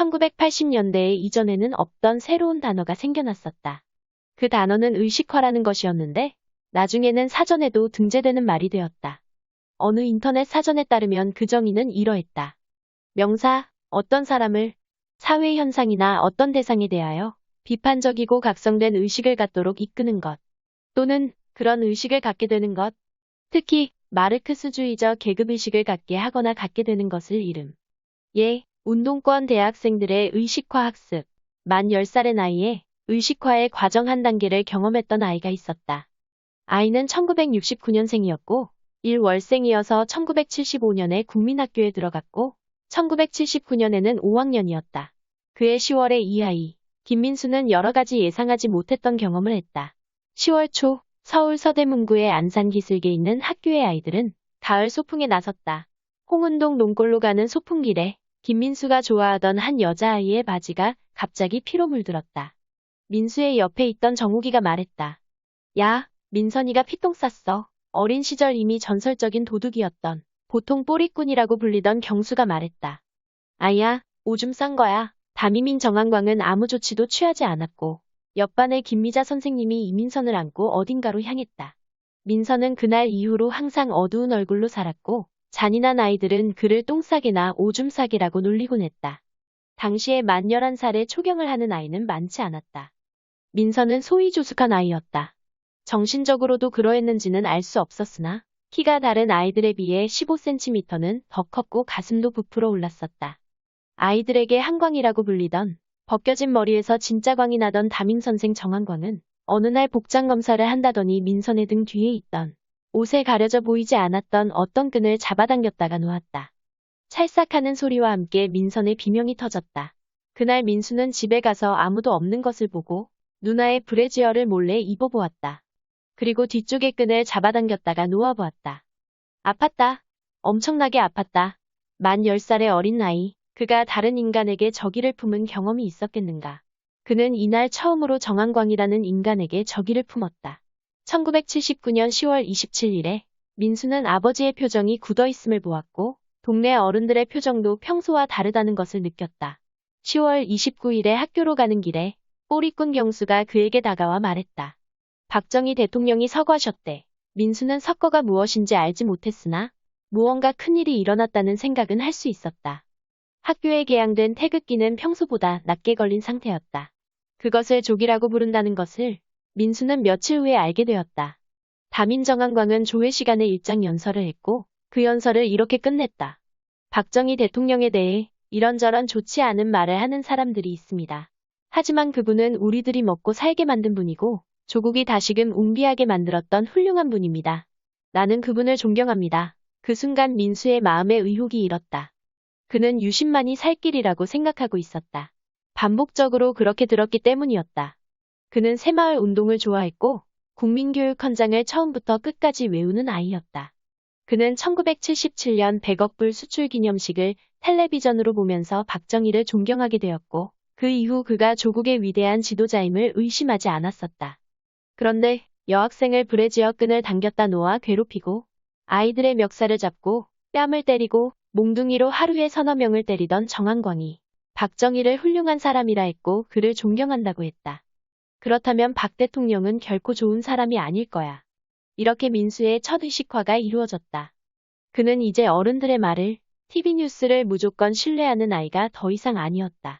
1980년대에 이전에는 없던 새로운 단어가 생겨났었다. 그 단어는 의식화라는 것이었는데 나중에는 사전에도 등재되는 말이 되었다. 어느 인터넷 사전에 따르면 그 정의는 이러했다. 명사, 어떤 사람을, 사회 현상이나 어떤 대상에 대하여 비판적이고 각성된 의식을 갖도록 이끄는 것, 또는 그런 의식을 갖게 되는 것, 특히 마르크스주의적 계급의식을 갖게 하거나 갖게 되는 것을 이름. 예, 운동권 대학생들의 의식화 학습, 만 10살의 나이에 의식화의 과정 한 단계를 경험했던 아이가 있었다. 아이는 1969년생이었고 1월생이어서 1975년에 국민학교에 들어갔고 1979년에는 5학년이었다. 그해 10월에 이 아이, 김민수는 여러 가지 예상하지 못했던 경험을 했다. 10월 초 서울 서대문구의 안산기슭에 있는 학교의 아이들은 가을 소풍에 나섰다. 홍은동 논골로 가는 소풍길에 김민수가 좋아하던 한 여자아이의 바지가 갑자기 피로 물들었다. 민수의 옆에 있던 정욱이가 말했다. 야, 민선이가 피똥 쌌어. 어린 시절 이미 전설적인 도둑이었던 보통 뽀리꾼이라고 불리던 경수가 말했다. 아야, 오줌 싼 거야. 담임인 정한광은 아무 조치도 취하지 않았고 옆반의 김미자 선생님이 이민선을 안고 어딘가로 향했다. 민선은 그날 이후로 항상 어두운 얼굴로 살았고 잔인한 아이들은 그를 똥싸개나 오줌 싸개라고 놀리곤 했다. 당시에 만 11살에 초경을 하는 아이는 많지 않았다. 민선은 소위 조숙한 아이였다. 정신적으로도 그러했는지는 알 수 없었으나 키가 다른 아이들에 비해 15cm는 더 컸고 가슴도 부풀어 올랐었다. 아이들에게 한광이라고 불리던 벗겨진 머리에서 진짜 광이 나던 담임 선생 정한광은 어느 날 복장 검사를 한다더니 민선의 등 뒤에 있던 옷에 가려져 보이지 않았던 어떤 끈을 잡아당겼다가 놓았다. 찰싹하는 소리와 함께 민선의 비명이 터졌다. 그날 민수는 집에 가서 아무도 없는 것을 보고 누나의 브래지어를 몰래 입어보았다. 그리고 뒤쪽의 끈을 잡아당겼다가 놓아보았다. 아팠다. 엄청나게 아팠다. 만 10살의 어린 아이, 그가 다른 인간에게 저기를 품은 경험이 있었겠는가. 그는 이날 처음으로 정한광이라는 인간에게 저기를 품었다. 1979년 10월 27일에 민수는 아버지의 표정이 굳어 있음을 보았고 동네 어른들의 표정도 평소와 다르다는 것을 느꼈다. 10월 29일에 학교로 가는 길에 꼬리꾼 경수가 그에게 다가와 말했다. 박정희 대통령이 서거하셨대. 민수는 석거가 무엇인지 알지 못했으나 무언가 큰일이 일어났다는 생각은 할 수 있었다. 학교에 개양된 태극기는 평소보다 낮게 걸린 상태였다. 그것을 조기라고 부른다는 것을 민수는 며칠 후에 알게 되었다. 담임 정한광은 조회 시간에 일장 연설을 했고 그 연설을 이렇게 끝냈다. 박정희 대통령에 대해 이런저런 좋지 않은 말을 하는 사람들이 있습니다. 하지만 그분은 우리들이 먹고 살게 만든 분이고 조국이 다시금 웅비하게 만들었던 훌륭한 분입니다. 나는 그분을 존경합니다. 그 순간 민수의 마음에 의혹이 일었다. 그는 유신만이 살 길이라고 생각하고 있었다. 반복적으로 그렇게 들었기 때문이었다. 그는 새마을 운동을 좋아했고 국민교육 헌장을 처음부터 끝까지 외우는 아이였다. 그는 1977년 100억 불 수출 기념식을 텔레비전으로 보면서 박정희를 존경하게 되었고 그 이후 그가 조국의 위대한 지도자임을 의심하지 않았었다. 그런데 여학생을 브래지어 끈을 당겼다 놓아 괴롭히고 아이들의 멱살을 잡고 뺨을 때리고 몽둥이로 하루에 서너 명을 때리던 정한광이 박정희를 훌륭한 사람이라 했고 그를 존경한다고 했다. 그렇다면 박 대통령은 결코 좋은 사람이 아닐 거야. 이렇게 민수의 첫 의식화가 이루어졌다. 그는 이제 어른들의 말을, TV뉴스를 무조건 신뢰하는 아이가 더 이상 아니었다.